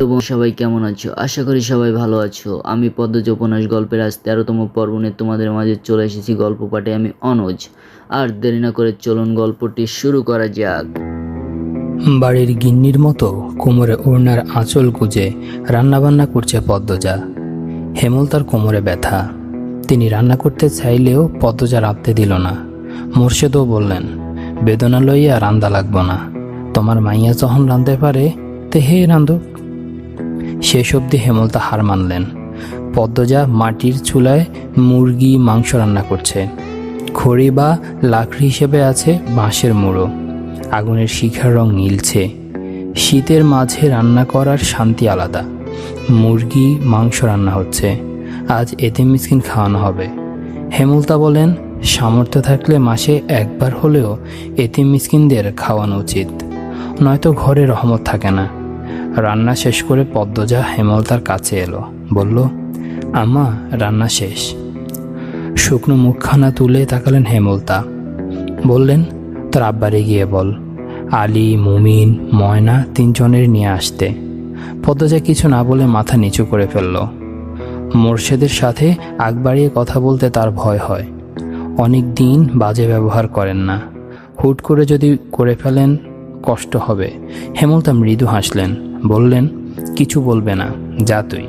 এবং সবাই কেমন আছো? আশা করি সবাই ভালো আছো। আমি পদ্মজ উপন্যাস গল্পের আজ তেরোতম পর্ব নিয়ে তোমাদের মাঝে চলে এসেছি গল্প পাঠে আমি অনুজ। আর দেরি না করে চলুন গল্পটি শুরু করা যাক। বাড়ির গিন্নির মতো কোমরে ওড়নার আঁচল গুজে রান্নাবান্না করছে পদ্মজা। হেমল তার কোমরে ব্যথা। তিনি রান্না করতে চাইলেও পদ্মজা রাঁধতে দিল না। মোর্শেদও বললেন, বেদনা লইয়া রান্দা লাগব না। তোমার মাইয়া যখন রাঁধতে পারে, তে হে রান্ধুক শেষ অবধি হেমলতা হার মানলেন। পদ্মজা মাটির চুলায় মুরগি মাংস রান্না করছে। খড়ি বা লাকড়ি হিসেবে আছে বাঁশের মুড়ো। আগুনের শিখার রং নীলছে। শীতের মাঝে রান্না করার শান্তি আলাদা। মুরগি মাংস রান্না হচ্ছে। আজ এতে মিসকিন খাওয়ানো হবে। হেমলতা বলেন, সামর্থ্য থাকলে মাসে একবার হলেও এতিম মিসকিনদের খাওয়ানো উচিত। নয়তো ঘরে রহমত থাকে না। রান্না শেষ করে পদ্মজা হেমলতার কাছে এলো। বলল, আম্মা, রান্না শেষ। শুকনো মুখখানা তুলে তাকালেন হেমলতা। বললেন, তোর আব্বারে গিয়ে বল। আলী, মুমিন, ময়না তিনজনের নিয়ে আসতে। পদ্মজা কিছু না বলে মাথা নিচু করে ফেলল। মোর্শেদের সাথে আগ বাড়িয়ে কথা বলতে তার ভয় হয়। অনেক দিন বাজে ব্যবহার করেন না। হুট করে যদি করে ফেলেন কষ্ট হবে। হেমলতা মৃদু হাসলেন, বললেন, কিছু বলবে না, যা তুই।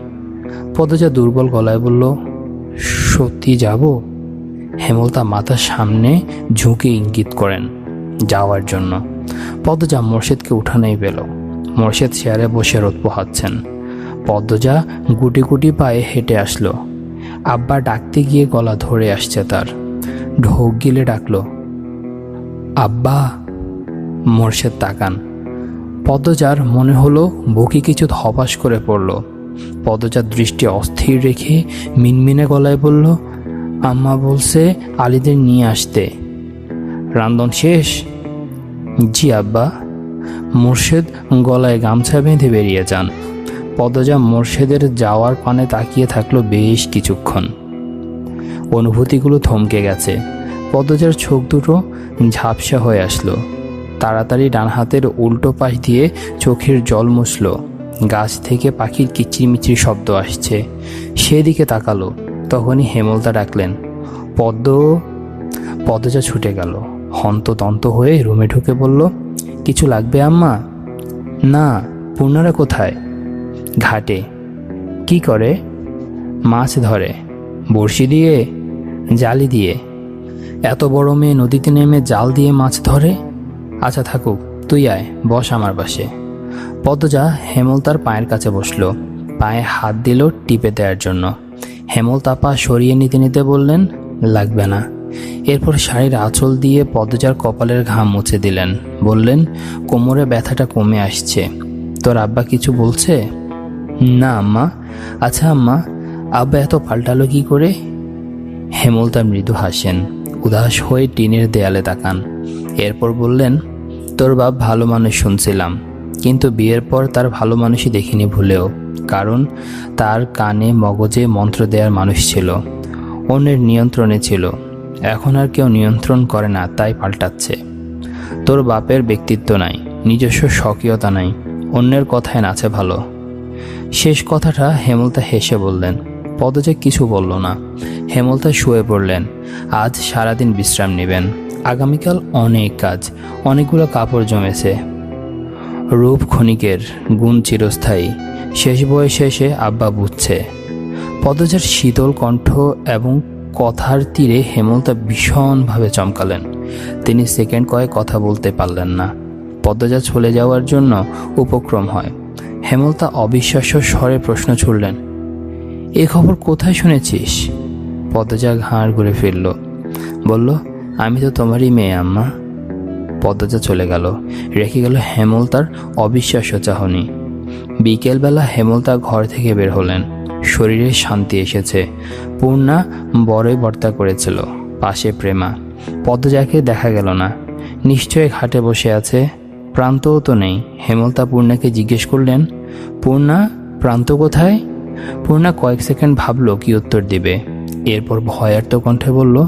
পদজা দুর্বল গলায় বলল, সত্যি যাব? হেমলতা মাথার সামনে ঝুঁকে ইঙ্গিত করেন, যাওয়ার জন্য। পদ্মজা মোর্শেদকে উঠানেই পেল। মোর্শেদ চেয়ারে বসে রোদ পোহাচ্ছেন। পদ্মজা গুটি গুটি পায়ে হেঁটে আসলো। আব্বা ডাকতে গিয়ে গলা ধরে আসছে তার। ঢোক গিলে ডাকলো, আব্বা মোর্শেদ তাকান। পদ্মজার মনে হলো বুকে কিছু ধপাস করে পড়ল। পদ্মজার দৃষ্টি অস্থির রেখে মিনমিনে গলায় বলল, আম্মা বলছে আলীদের নিয়ে আসতে। রান্ধন শেষ? জি আব্বা। মোর্শেদ গলায় গামছা বেঁধে বেরিয়ে যান। পদজা মোর্শেদের যাওয়ার পানে তাকিয়ে থাকল বেশ কিছুক্ষণ। অনুভূতিগুলো থমকে গেছে। পদজার চোখ দুটো ঝাপসা হয়ে আসলো। তাড়াতাড়ি ডান হাতের উল্টো পাশ দিয়ে চোখের জল মুছল। গাছ থেকে পাখির কিচিরমিচির শব্দ আসছে। সেদিকে তাকালো। তখনই হেমলতা ডাকলেন, পদ্ম, পদ্মজা ছুটে গেল। হন্তদন্ত হয়ে রুমে ঢুকে বলল, কিছু লাগবে আম্মা? না, পূর্ণারা কোথায়? ঘাটে। কি করে? মাছ ধরে। বড়শি দিয়ে? জালি দিয়ে। এত বড় মেয়ে নদীতে নেমে জাল দিয়ে মাছ ধরে? আচ্ছা থাকুক, তুই আয়, বস আমার পাশে। পদ্মজা হেমল তার পায়ের কাছে বসল। পায়ে হাত দিল টিপে দেওয়ার জন্য। হেমল তা পা সরিয়ে নিতে নিতে বললেন, লাগবে না। এরপর শাড়ির আঁচল দিয়ে পদ্মজার কপালের ঘাম মুছে দিলেন। বললেন, কোমরে ব্যথাটা কমে আসছে। তোর আব্বা কিছু বলছে? না, আম্মা। আচ্ছা আম্মা, আব্বা এত পাল্টালো কি করে? হেমলতা মৃদু হাসেন। উদাস হয়ে টিনের দেয়ালে তাকান। এরপর বললেন, তোর বাপ ভালো মানুষ শুনছিলাম, কিন্তু বিয়ের পর তার ভালো মানুষই দেখিনি ভুলেও, কারণ তার কানে মগজে মন্ত্র দেওয়ার মানুষ ছিল, অন্যের নিয়ন্ত্রণে ছিল। এখন আর কেউ নিয়ন্ত্রণ করে না, তাই পাল্টাচ্ছে। তোর বাপের ব্যক্তিত্ব নাই, নিজস্ব স্বকীয়তা নাই, অন্যের কথায় নাচে ভালো। শেষ কথাটা হেমলতা হেসে বললেন পদজা কিছু বলল না। হেমলতা শুয়ে পড়লেন, আজ সারাদিন বিশ্রাম নেবেন। আগামীকাল অনেক কাজ, অনেকগুলো কাপড় জমেছে। রূপ ক্ষণিকের গুণ চিরস্থায়ী, শেষ বয়সে এসে আব্বা বুঝছে। পদজার শীতল কণ্ঠ এবং কথার তীরে হেমলতা ভীষণভাবে চমকালেন। তিনি সেকেন্ড কয়েক কথা বলতে পারলেন না। পদ্মজা চলে যাওয়ার জন্য উপক্রম হয়। হেমলতা অবিশ্বাস্য স্বরে প্রশ্ন ছুড়লেন, এ খবর কোথায় শুনেছিস? পদ্মজা ঘাড় ঘুরে ফিরল, বলল আমি তো তোমারই মেয়ে, আম্মা। পদ্মজা চলে গেল। রেখে গেল হেমলতার অবিশ্বাস্য চাহনি। বিকেলবেলা হেমলতা ঘর থেকে বের হলেন। শরীরে শান্তি এসেছে। পূর্ণা বড়ই বর্তা করেছিল। পাশে প্রেমা। পদ্মজাকে দেখা গেল না। নিশ্চয়ই ঘাটে বসে আছে। প্রান্তও তো নেই। হেমলতা পূর্ণাকে জিজ্ঞেস করলেন, পূর্ণা, প্রান্ত কোথায়? পূর্ণা কয়েক সেকেন্ড ভাবলো কি উত্তর দিবে। এরপর ভয়ার্ত কণ্ঠে বলল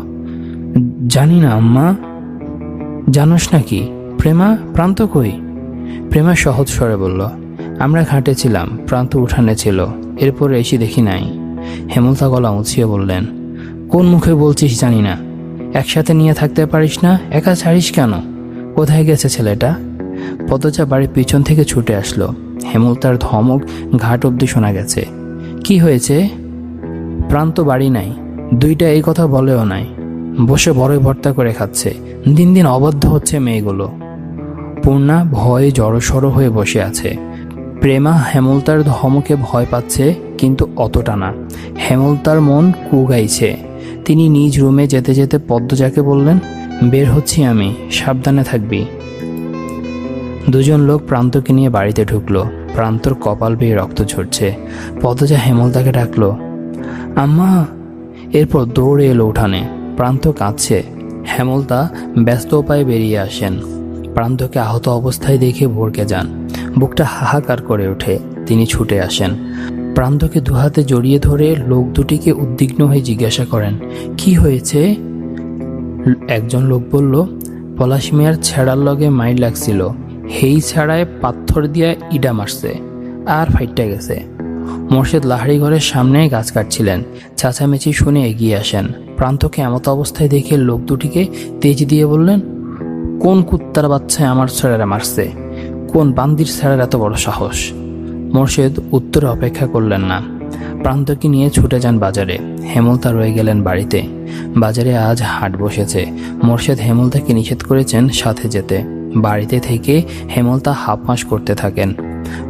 জানি না, আম্মা। জানোস নাকি? প্রেমা, প্রান্ত কই? প্রেমা সহজ স্বরে বলল, আমরা ঘাটে ছিলাম, প্রান্ত উঠানে ছিল, এরপর এসে দেখি নাই। হেমলতা গলা উঁচিয়ে বললেন, কোন মুখে বলছিস জানি না। একসাথে নিয়ে থাকতে পারিস না, একা ছাড়িস কেন? কোথায় গেছে ছেলেটা? পদচা বাড়ির পিছন থেকে ছুটে আসলো। হেমলতার ধমক ঘাট অব্দি শোনা গেছে। কি হয়েছে? প্রান্ত বাড়ি নাই। দুইটা এই কথা বলেও নাই। বসে বড়ই ভর্তা করে খাচ্ছে। দিন দিন অবাধ্য হচ্ছে মেয়েগুলো। পূর্ণা ভয়ে জড়সড় হয়ে বসে আছে। প্রেমা হেমলতার ধমকে ভয় পাচ্ছে, কিন্তু অতটা না। হেমলতার মন কুগাইছে। তিনি নিজ রুমে যেতে যেতে পদ্মজাকে বললেন, বের হচ্ছি আমি, সাবধানে থাকবি। দুজন লোক প্রান্তকে নিয়ে বাড়িতে ঢুকলো। প্রান্তর কপাল বেয়ে রক্ত ঝরছে। পদ্মজা হেমলতাকে ডাকলো, আম্মা! এরপর দৌড়ে এলো উঠানে। প্রান্ত কাঁদছে হেমলতা ব্যস্ত উপায়ে বেরিয়ে আসেন। প্রান্তকে আহত অবস্থায় দেখে ভরকে যান। বুকটা হাহাকার করে ওঠে। তিনি ছুটে আসেন। প্রান্তকে দুহাতে জড়িয়ে ধরে লোক দুটিকে উদ্বিগ্ন হয়ে জিজ্ঞাসা করেন, কি হয়েছে? একজন লোক বলল, পলাশ মিয়ার ছেঁড়ার লগে মাইর লাগছিল। হেই ছাড়ায় পাথর দিয়া ইডা মারছে। আর ফাইটটা গেছে। মোর্শেদ লাহারি ঘরের সামনে গাছ কাটছিলেন। চাচামেচি শুনে এগিয়ে আসেন। প্রান্তকে এমত অবস্থায় দেখে লোক দুটিকে তেজ দিয়ে বললেন, কোন কুত্তার বাচ্চায় আমার ছেড়েরা মারছে? কোন বান্দির ছেড়ার এত বড় সাহস? মোর্শেদ উত্তরে অপেক্ষা করলেন না। প্রান্তকে নিয়ে ছুটে যান বাজারে। হেমলতা রয়ে গেলেন বাড়িতে। বাজারে আজ হাট বসেছে। মোর্শেদ হেমলতাকে নিষেধ করেছেন সাথে যেতে। বাড়িতে থেকে হেমলতা হাফ মাস করতে থাকেন।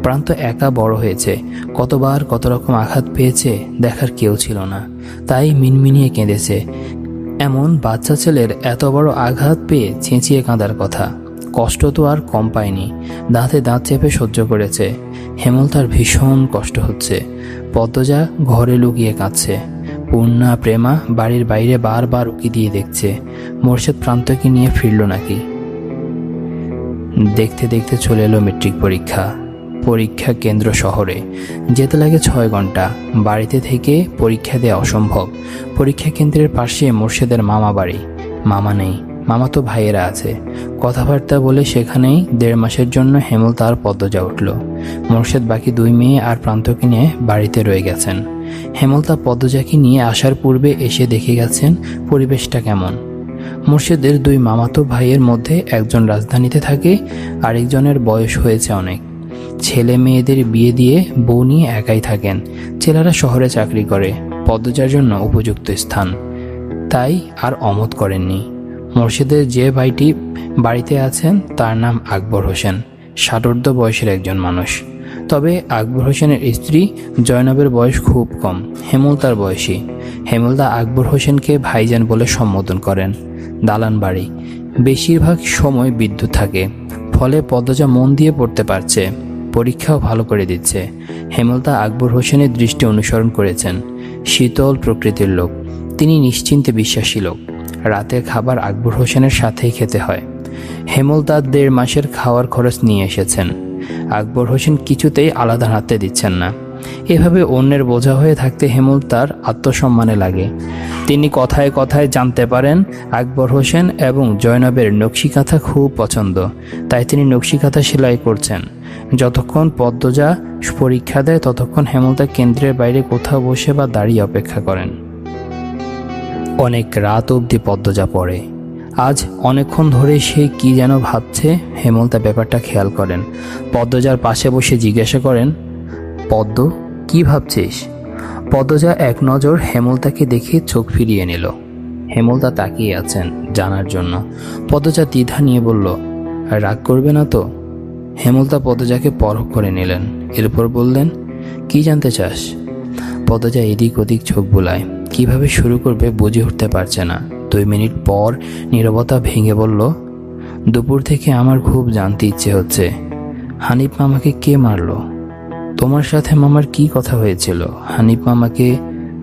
প্রান্ত একা বড় হয়েছে। কতবার কত রকম আঘাত পেয়েছে দেখার কেউ ছিল না। তাই মিনমিনিয়ে কেঁদেছে। এমন বাচ্চা ছেলের এত বড় আঘাত পেয়ে চেঁচিয়ে কাঁদার কথা। কষ্ট তো আর কম পায়নি। দাঁতে দাঁত চেপে সহ্য করেছে। হেমলতার ভীষণ কষ্ট হচ্ছে। পদ্মজা ঘরে লুকিয়ে কাঁদছে। পূর্ণা, প্রেমা বাড়ির বাইরে বারবার উকি দিয়ে দেখছে। মোর্শেদ প্রান্তকে নিয়ে ফিরল নাকি? দেখতে দেখতে চলে এলো মেট্রিক পরীক্ষা। পরীক্ষা কেন্দ্র শহরে। যেতে লাগে ছয় ঘণ্টা। বাড়িতে থেকে পরীক্ষা দেওয়া অসম্ভব। পরীক্ষা কেন্দ্রের পাশে মোর্শেদের মামা বাড়ি। মামা নেই। মামা তো ভাইয়েরা আছে। কথাবার্তা বলে সেখানেই দেড় মাসের জন্য হেমল তার পদ্মজা উঠল। মোর্শেদ বাকি দুই মেয়ে আর প্রান্তকে নিয়ে বাড়িতে রয়ে গেছেন। হেমলতা পদ্মজাকে নিয়ে আসার পূর্বে এসে দেখে গেছেন পরিবেশটা কেমন। মুর্শিদের দুই মামাতো ভাইয়ের মধ্যে একজন রাজধানীতে থাকে, আরেকজনের বয়স হয়েছে অনেক। ছেলে মেয়েদের বিয়ে দিয়ে বউ নিয়ে একাই থাকেন। ছেলেরা শহরে চাকরি করে, পদ্মজার জন্য উপযুক্ত স্থান। তাই আর অমত করেননি। মুর্শিদের যে ভাইটি বাড়িতে আছেন, তার নাম আকবর হোসেন। ষাটোর্ধ বয়সের একজন মানুষ। তবে আকবর হোসেনের স্ত্রী জয়নবের বয়স খুব কম, হেমলতার বয়সী। হেমলতা আকবর হোসেনকে ভাইজান বলে সম্বোধন করেন। দালান বাড়ি। বেশিরভাগ সময় বিদ্যুৎ থাকে, ফলে পদ্মজা মন দিয়ে পড়তে পারছে। পরীক্ষাও ভালো করে দিচ্ছে। হেমলতা আকবর হোসেনের দৃষ্টি অনুসরণ করেছেন। শীতল প্রকৃতির লোক। তিনি নিশ্চিন্তে বিশ্বাসী লোক। রাতের খাবার আকবর হোসেনের সাথেই খেতে হয়। হেমলতা দেড় মাসের খাওয়ার খরচ নিয়ে এসেছেন। আকবর হোসেন কিছুতেই আলাদা হাতে দিচ্ছেন না। এভাবে অন্যের বোঝা হয়ে থাকতে হেমল তার আত্মসম্মানে লাগে। তিনি কথায় কথায় জানতে পারেন, আকবর হোসেন এবং জয়নবের নকশিকাঁথা খুব পছন্দ, তাই তিনি নকশিকাঁথা সেলাই করছেন। যতক্ষণ পদ্মজা পরীক্ষা দেয়, ততক্ষণ হেমলতা কেন্দ্রের বাইরে কোথাও বসে বা দাঁড়িয়ে অপেক্ষা করেন। অনেক রাত অবধি পদ্মজা পড়ে। আজ অনেকক্ষণ ধরে সে কি যেন ভাবছে, হেমলতা ব্যাপারটা খেয়াল করেন। পদ্মজার পাশে বসে জিজ্ঞাসা করেন, পদ্ম, কি ভাবছিস? পদ্মজা এক নজর হেমলতাকে দেখে চোখ ফিরিয়ে নিল। হেমলতা তাকিয়ে আছেন জানার জন্য। পদ্মজা দ্বিধা নিয়ে বলল, রাগ করবে না তো? হেমলতা পদ্মজাকে পরখ করে নিলেন। এরপর বললেন, কি জানতে চাস? পদ্মজা এদিক ওদিক চোখ বুলায়। কীভাবে শুরু করবে বুঝে উঠতে পারছে না। দুই মিনিট পর নীরবতা ভেঙে বলল, দুপুর থেকে আমার খুব জানতে ইচ্ছে হচ্ছে। হানিফ মামাকে কে মারলো? তোমার সাথে মামার কি কথা হয়েছিল? হানিফ মামাকে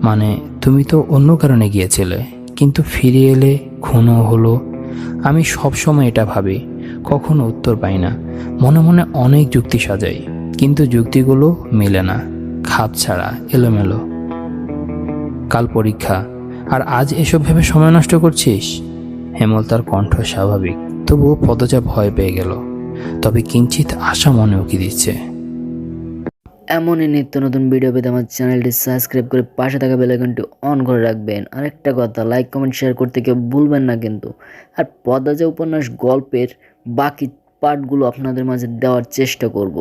মানে তুমি তো অন্য কারণে গিয়েছিলে, কিন্তু ফিরে এলে খুনও হলো। আমি সব সময় এটা ভাবি, কখনো উত্তর পাই না। মনে মনে অনেক যুক্তি সাজাই, কিন্তু যুক্তিগুলো মেলে না, খাপ ছাড়া, এলোমেলো। কাল পরীক্ষা, আর আজ এসব ভেবে সময় নষ্ট করছিস? হেমল তার কণ্ঠ স্বাভাবিক, তবুও পদজা ভয় পেয়ে গেল। তবে কিঞ্চিত আশা মনে উকি দিচ্ছে। এমনই নিত্য নতুন ভিডিও পেতে আমার চ্যানেলটি সাবস্ক্রাইব করে পাশে থাকা বেলাইকনটি অন করে রাখবেন। আর একটা কথা লাইক কমেন্ট শেয়ার করতে কেউ ভুলবেন না কিন্তু। আর পদাজা উপন্যাস গল্পের বাকি পার্টগুলো আপনাদের মাঝে দেওয়ার চেষ্টা করব।